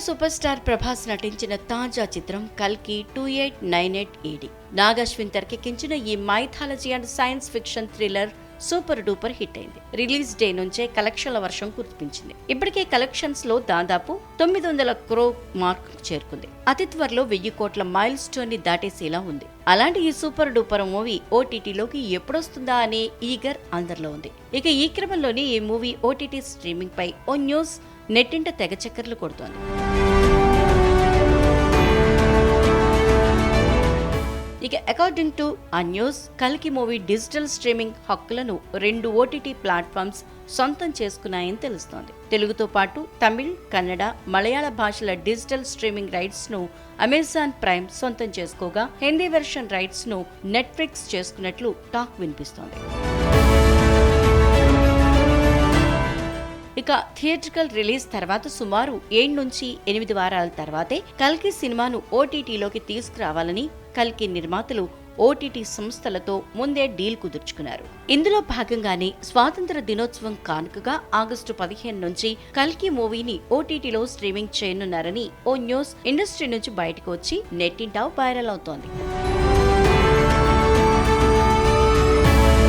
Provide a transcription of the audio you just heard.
Super star Prabhas నటించిన తాజా చిత్రం కల్కి టూ ఎయిట్ నైన్ ఎయిట్ ఈడి. నాగశ్విన్ తెరకెక్కించిన ఈ mythology and science fiction thriller super duper hit అయింది. రిలీజ్ డే నుంచే కలెక్షన్ల వర్షం కురిపించింది. ఇప్పటికే కలెక్షన్స్లో దాదాపు తొమ్మిది వందల క్రో మార్క్ చేరుకుంది. అతి త్వరలో వెయ్యి కోట్ల మైల్ స్టోన్ని దాటేసేలా ఉంది. అలాంటి ఈ సూపర్ డూపర్ మూవీ ఓటీటీలోకి ఎప్పుడొస్తుందా అనే ఈగర్ అందరిలో ఉంది. ఇక ఈ క్రమంలోనే ఈ మూవీ ఓటీటీ స్ట్రీమింగ్ పై ఓ న్యూస్ నెట్టింట తెగ చక్కర్లు కొడుతోంది. ఇక అకార్డింగ్ టు ఆ న్యూస్ కల్కి మూవీ డిజిటల్ స్ట్రీమింగ్ హక్కులను రెండు ఓటీటీ ప్లాట్ఫామ్స్ సొంతం చేసుకున్నాయని తెలుస్తోంది. తెలుగుతో పాటు తమిళ్ కన్నడ మలయాళ భాషల డిజిటల్ స్ట్రీమింగ్ రైట్స్ను అమెజాన్ ప్రైమ్ సొంతం చేసుకోగా హిందీ వెర్షన్ రైట్స్ను నెట్ఫ్లిక్స్ చేసుకున్నట్లు టాక్ వినిపిస్తోంది. ఇక థియేట్రికల్ రిలీజ్ తర్వాత సుమారు ఏడు నుంచి ఎనిమిది వారాల తర్వాతే కల్కి సినిమాను ఓటీటీలోకి తీసుకురావాలని కల్కి నిర్మాతలు ఓటీటీ సంస్థలతో ముందే డీల్ కుదుర్చుకున్నారు. ఇందులో భాగంగానే స్వాతంత్ర దినోత్సవం కానుకగా ఆగస్టు పదిహేను నుంచి కల్కి మూవీని ఓటీటీలో స్ట్రీమింగ్ చేయనున్నారని ఓ న్యూస్ ఇండస్ట్రీ నుంచి బయటకు వచ్చి నెట్టింటా వైరల్ అవుతోంది.